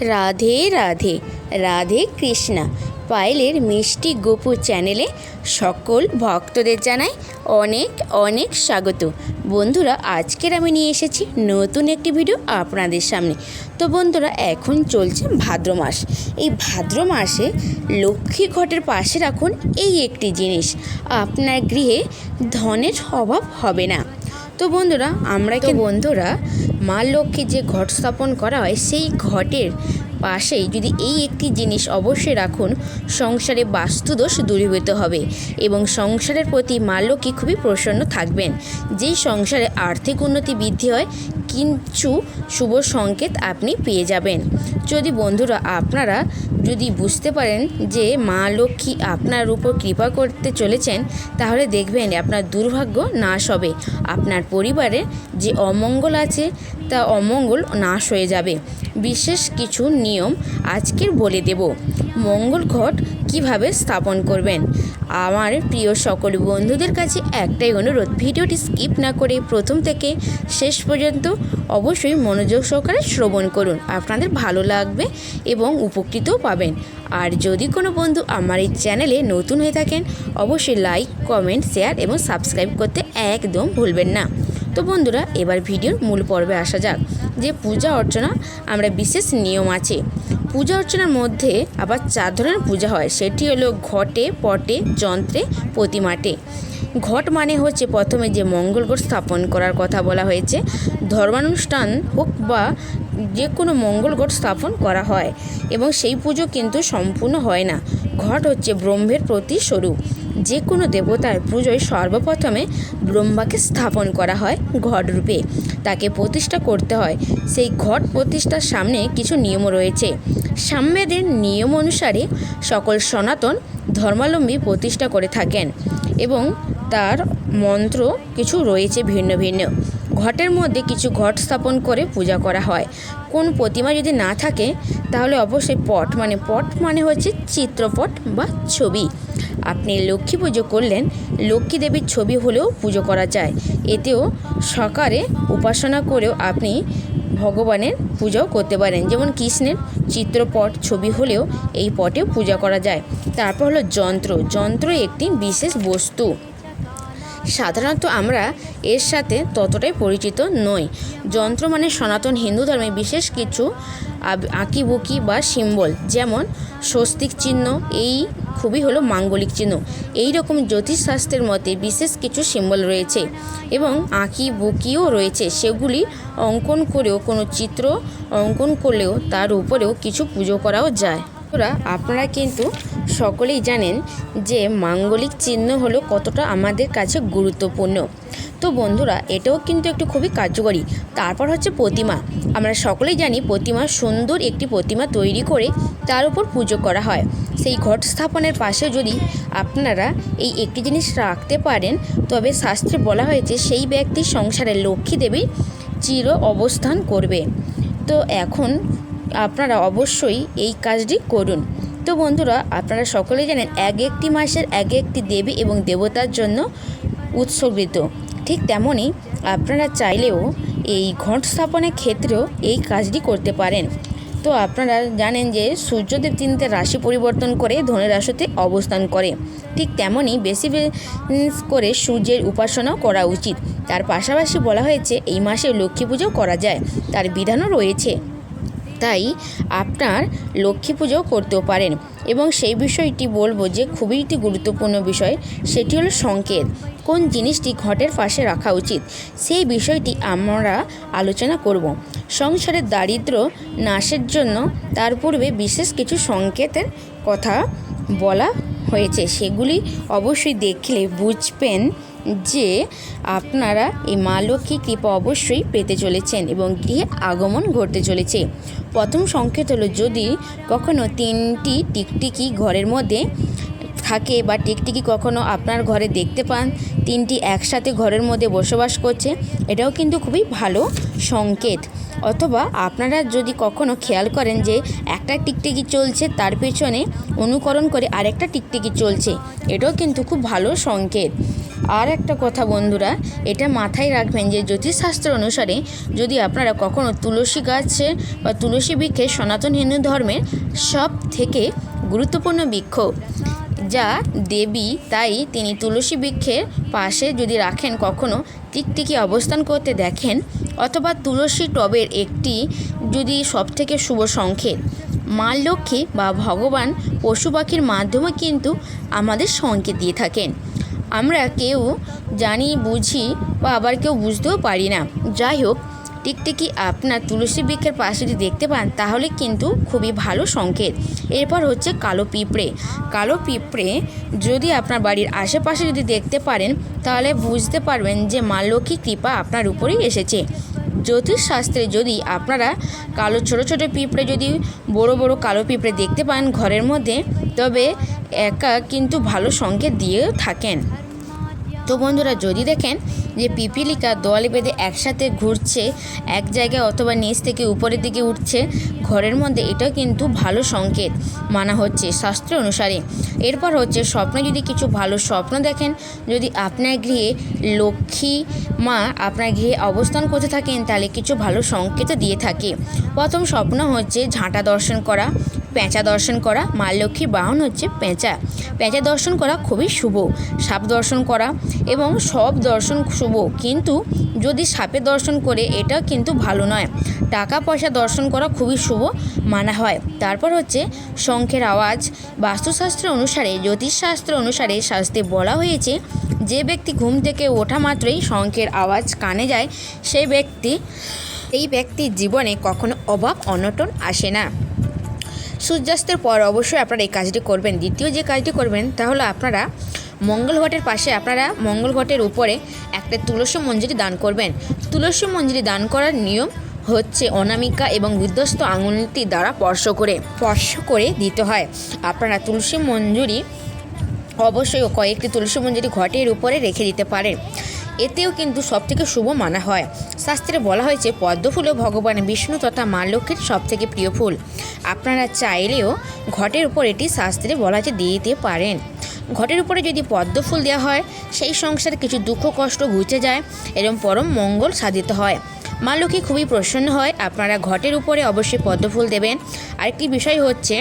রাধে রাধে রাধে কৃষ্ণা। পায়েলের মিষ্টি গোপু চ্যানেলে সকল ভক্তদের জানাই অনেক অনেক স্বাগত। বন্ধুরা, আজকের আমি নিয়ে এসেছি নতুন একটি ভিডিও আপনাদের সামনে। তো বন্ধুরা, এখন চলছে ভাদ্র মাস। এই ভাদ্র মাসে লক্ষ্মী ঘটের পাশে রাখুন এই একটি জিনিস। আপনার গৃহে ধনের অভাব হবে না। তো বন্ধুরা আমরা কি বন্ধুরা মা লক্ষ্মীর যে ঘট স্থাপন করা হয় সেই ঘটের পাশেই যদি এই একটি জিনিস অবশ্যই রাখুন সংসারে বাস্তুদোষ দূরীভূত হবে এবং সংসারের প্রতি মা লক্ষ্মী খুবই প্রসন্ন থাকবেন। যেই সংসারে আর্থিক উন্নতি বৃদ্ধি হয় কিছু শুভ সংকেত আপনি পেয়ে যাবেন। যদি বন্ধুরা আপনারা যদি বুঝতে পারেন যে মা লক্ষ্মী আপনার উপর কৃপা করতে চলেছেন, তাহলে দেখবেন আপনার দুর্ভাগ্য নাশ হবে। আপনার পরিবারে যে অমঙ্গল আছে, তা অমঙ্গল নাশ হয়ে যাবে। বিশেষ কিছু নিয়ম আজকের বলে দেব। মঙ্গল ঘট কীভাবে স্থাপন করবেন? আমার প্রিয় সকল বন্ধুদের কাছে একটাই অনুরোধ, ভিডিওটি স্কিপ না করে প্রথম থেকে শেষ পর্যন্ত অবশ্যই মনোযোগ সহকারে শ্রবণ করুন। আপনাদের ভালো লাগবে এবং উপকৃতও পাবেন। আর যদি কোনো বন্ধু আমার এই চ্যানেলে নতুন হয়ে থাকেন, অবশ্যই লাইক, কমেন্ট, শেয়ার এবং সাবস্ক্রাইব করতে একদম ভুলবেন না। তো বন্ধুরা, এবার ভিডিওর মূল পর্বে আসা যাক, যে পূজা অর্চনা আমরা বিশেষ নিয়ম আছে। পূজা অর্চনার মধ্যে আবার চার ধরনের পূজা হয়, সেটি হলো ঘটে, পটে, যন্ত্রে, প্রতিমাটে। ঘট মানে হচ্ছে প্রথমে যে মঙ্গল ঘট স্থাপন করার কথা বলা হয়েছে। ধর্মানুষ্ঠান হোক বা যে কোনো মঙ্গল ঘট স্থাপন করা হয়, এবং সেই পুজো কিন্তু সম্পূর্ণ হয় না। ঘট হচ্ছে ব্রহ্মের প্রতিস্বরূপ যে কোনো দেবতার পুজোয় সর্বপ্রথমে ব্রহ্মাকে স্থাপন করা হয় ঘট রূপে। তাকে প্রতিষ্ঠা করতে হয়। সেই ঘট প্রতিষ্ঠার সামনে কিছু নিয়ম রয়েছে। সাম্যদের নিয়ম অনুসারে সকল সনাতন ধর্মাবলম্বী প্রতিষ্ঠা করে থাকেন এবং তার মন্ত্র কিছু রয়েছে ভিন্ন ভিন্ন। ঘটের মধ্যে কিছু ঘট স্থাপন করে পূজা করা হয়। কোন প্রতিমা যদি না থাকে, তাহলে অবশ্যই পট মানে পট মানে হচ্ছে চিত্রপট বা ছবি। আপনি লক্ষ্মী পুজো করলেন, লক্ষ্মী দেবীর ছবি হলেও পুজো করা যায়। এতেও সকারে উপাসনা করেও আপনি ভগবানের পূজাও করতে পারেন। যেমন কৃষ্ণের চিত্রপট ছবি হলেও এই পটেও পূজা করা যায়। তারপর হলো যন্ত্র। যন্ত্র একটি বিশেষ বস্তু। সাধারণত আমরা এর সাথে ততটাই পরিচিত নই। যন্ত্র মানে সনাতন হিন্দু ধর্মে বিশেষ কিছু আঁকিবুকি বা সিম্বল, যেমন স্বস্তিক চিহ্ন, এই খুবই হলো মাঙ্গলিক চিহ্ন। এই রকম জ্যোতিষশাস্ত্রের মতে বিশেষ কিছু সিম্বল রয়েছে এবং আঁকি বুকিও রয়েছে। সেগুলি অঙ্কন করেও, কোনো চিত্র অঙ্কন করলেও তার উপরেও কিছু পুজো করাও যায়। বন্ধুরা, আপনারা কিন্তু সকলেই জানেন যে মাঙ্গলিক চিহ্ন হলো কতটা আমাদের কাছে গুরুত্বপূর্ণ। তো বন্ধুরা, এটাও কিন্তু একটু খুবই কার্যকরী। তারপর হচ্ছে প্রতিমা। আমরা সকলেই জানি প্রতিমা সুন্দর একটি প্রতিমা তৈরি করে তার উপর পুজো করা হয়। সেই ঘট স্থাপনের পাশে যদি আপনারা এই একটি জিনিস রাখতে পারেন, তবে শাস্ত্রে বলা হয়েছে, সেই ব্যক্তির সংসারে লক্ষ্মী দেবী চির অবস্থান করবে। তো এখন আপনারা অবশ্যই এই কাজটি করুন। তো বন্ধুরা, আপনারা সকলেই জানেন এক একটি মাসের এক একটি দেবী এবং দেবতার জন্য উৎসর্গিত। ঠিক তেমনই আপনারা চাইলেও এই ঘট স্থাপনের ক্ষেত্রেও এই কাজটি করতে পারেন। তো আপনারা জানেন যে সূর্যদেব তিনটে রাশি পরিবর্তন করে ধনে রাশিতে অবস্থান করে। ঠিক তেমনই বেশি বেশি করে সূর্যের উপাসনাও করা উচিত। তার পাশাপাশি বলা হয়েছে, এই মাসে লক্ষ্মী পুজো করা যায়। তার বিধানও রয়েছে। তাই আপনার লক্ষ্মী পুজোও করতেও পারেন। এবং সেই বিষয়টি বলব যে খুবই একটি গুরুত্বপূর্ণ বিষয়, সেটি হলো সংকেত। কোন জিনিসটি ঘটের পাশে রাখা উচিত, সেই বিষয়টি আমরা আলোচনা করব। সংসারের দারিদ্র নাশের জন্য তার পূর্বে বিশেষ কিছু সংকেতের কথা বলা হয়েছে। সেগুলি অবশ্যই দেখলে বুঝবেন যে আপনারা এই মা লক্ষ্মী কৃপা অবশ্যই পেতে চলেছেন এবং গৃহে আগমন ঘটতে চলেছে। প্রথম সংকেত হলো যদি কখনো তিনটি টিকটিকি ঘরের মধ্যে থাকে বা টিকটিকি কখনো আপনার ঘরে দেখতে পান, তিনটি একসাথে ঘরের মধ্যে বসবাস করছে, এটাও কিন্তু খুবই ভালো সংকেত। অথবা আপনারা যদি কখনো খেয়াল করেন যে একটা টিকটিকি চলছে, তার পেছনে অনুকরণ করে আরেকটা টিকটিকি চলছে, এটাও কিন্তু খুব ভালো সংকেত। আর একটা কথা বন্ধুরা, এটা মাথায় রাখবেন যে জ্যোতিষশাস্ত্র অনুসারে যদি আপনারা কখনো তুলসী গাছে বা তুলসী বৃক্ষে সনাতন হিন্দু ধর্মের সব থেকে গুরুত্বপূর্ণ বৃক্ষ যা দেবী, তাই তিনি তুলসী বৃক্ষের পাশে যদি রাখেন কখনো টিকটিকি অবস্থান করতে দেখেন অথবা তুলসী টবের একটি যদি সবথেকে শুভ সংকেত। মা লক্ষ্মী বা ভগবান পশু পাখির মাধ্যমে কিন্তু আমাদের সংকেত দিয়ে থাকেন। আমরা কেউ জানি, বুঝি বা আবার কেউ বুঝতেও পারি না। যাই হোক, টিকটিকি আপনার তুলসী বৃক্ষের পাশে যদি দেখতে পান, তাহলে কিন্তু খুবই ভালো সংকেত। এরপর হচ্ছে কালো পিঁপড়ে। কালো পিঁপড়ে যদি আপনার বাড়ির আশেপাশে যদি দেখতে পারেন, তাহলে বুঝতে পারবেন যে মা লক্ষ্মী কৃপা আপনার উপরেই এসেছে। জ্যোতিষশাস্ত্রে যদি আপনারা কালো ছোট ছোট পিঁপড়ে যদি বড় বড় কালো পিঁপড়ে দেখতে পান ঘরের মধ্যে, তবে একা কিন্তু ভালো সংকেত দিয়ে থাকেন। তো বন্ধুরা, যদি দেখেন যে পিপিলিকা দল বেঁধে একসাথে ঘুরছে, এক জায়গায় অথবা নিচ থেকে উপরের দিকে উঠছে, ঘরের মধ্যে এটাও কিন্তু ভালো সংকেত মানা হচ্ছে শাস্ত্র অনুসারে। এরপর হচ্ছে স্বপ্নে, যদি কিছু ভালো স্বপ্ন দেখেন, যদি আপনার গৃহে লক্ষ্মী মা আপনার গৃহে অবস্থান করতে থাকেন, তাহলে কিছু ভালো সংকেত দিয়ে থাকে। প্রথম স্বপ্ন হচ্ছে ঝাঁটা দর্শন করা পেঁচা দর্শন করা, মা লক্ষ্মীর বাহন হচ্ছে পেঁচা। পেঁচা দর্শন করা খুবই শুভ, সাপ দর্শন করা এবং সব দর্শন শুভ। কিন্তু যদি সাপে দর্শন করে, এটা কিন্তু ভালো নয়। টাকা পয়সা দর্শন করা খুবই শুভ, মানা হয়। তারপর হচ্ছে শঙ্খের আওয়াজ। বাস্তুশাস্ত্র অনুসারে, জ্যোতিষশাস্ত্র অনুসারে শাস্ত্রে বলা হয়েছে, যে ব্যক্তি ঘুম থেকে ওঠা মাত্রই শঙ্খের আওয়াজ কানে যায়, সেই ব্যক্তি, এই ব্যক্তির জীবনে কখনো অভাব, অনটন আসে না। সূর্যাস্তের পর অবশ্যই আপনারা এই কাজটি করবেন। দ্বিতীয় যে কাজটি করবেন তাহলে আপনারা মঙ্গল ঘটের পাশে আপনারা মঙ্গল ঘটের উপরে একটা তুলসী মঞ্জুরি দান করবেন। তুলসী মঞ্জুরি দান করার নিয়ম হচ্ছে অনামিকা এবং বিধ্বস্ত আঙুলটি দ্বারা স্পর্শ করে স্পর্শ করে দিতে হয়। আপনারা তুলসী মঞ্জুরি অবশ্যই কয়েকটি তুলসী মঞ্জুরি ঘটের উপরে রেখে দিতে পারেন। এতেও কিন্তু সবথেকে শুভ মানা হয়। শাস্ত্রে বলা হয়েছে পদ্ম ফুলও ভগবান বিষ্ণু তথা মা লক্ষ্মীর সবথেকে প্রিয় ফুল। আপনারা চাইলেও ঘটের উপর এটি শাস্ত্রে বলা আছে দিয়ে দিতে পারেন। ঘটের উপরে যদি পদ্ম ফুল দেওয়া হয়, সেই সংসারে কিছু দুঃখ, কষ্ট ঘুচে যায় এবং পরম মঙ্গল সাধিত হয়। মা লক্ষ্মী খুবই প্রসন্ন হয়, আপনারা ঘটের উপরে অবশ্যই পদ্ম ফুল দেবেন। আরেকটি বিষয় হচ্ছে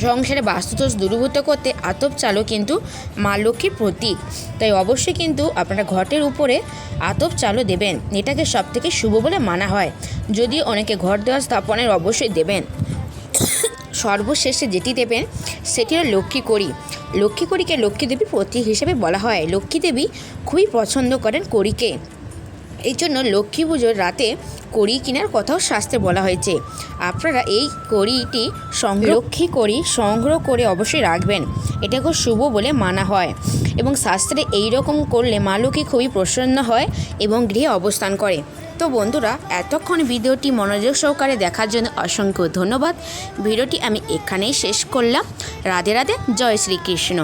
সংসারে বাস্তুদোষ দূরীভূত করতে আতপ চালও কিন্তু মা লক্ষ্মীর প্রতীক। তাই অবশ্যই কিন্তু আপনারা ঘটের উপরে আতপ চালও দেবেন। এটাকে সব থেকে শুভ বলে মানা হয়। যদি অনেকে ঘর দেওয়া স্থাপনের অবশ্যই দেবেন। সর্বশেষে যেটি দেবেন, সেটি হলো লক্ষ্মী করি লক্ষ্মী করিকে লক্ষ্মী দেবীর প্রতীক হিসেবে বলা হয়। লক্ষ্মী দেবী খুবই পছন্দ করেন করিকে এই জন্য লক্ষ্মী পুজোর রাতে কড়ি কেনার কথাও শাস্ত্রে বলা হয়েছে। আপনারা এই কড়িটি লক্ষ্মী কড়ি সংগ্রহ করে অবশ্যই রাখবেন। এটা খুব শুভ বলে মানা হয়। এবং শাস্ত্রে এই রকম করলে মা লক্ষ্মী খুবই প্রসন্ন হয় এবং গৃহে অবস্থান করে। তো বন্ধুরা, এতক্ষণ ভিডিওটি মনোযোগ সহকারে দেখার জন্য অসংখ্য ধন্যবাদ। ভিডিওটি আমি এখানেই শেষ করলাম। রাধে রাধে, জয় শ্রীকৃষ্ণ।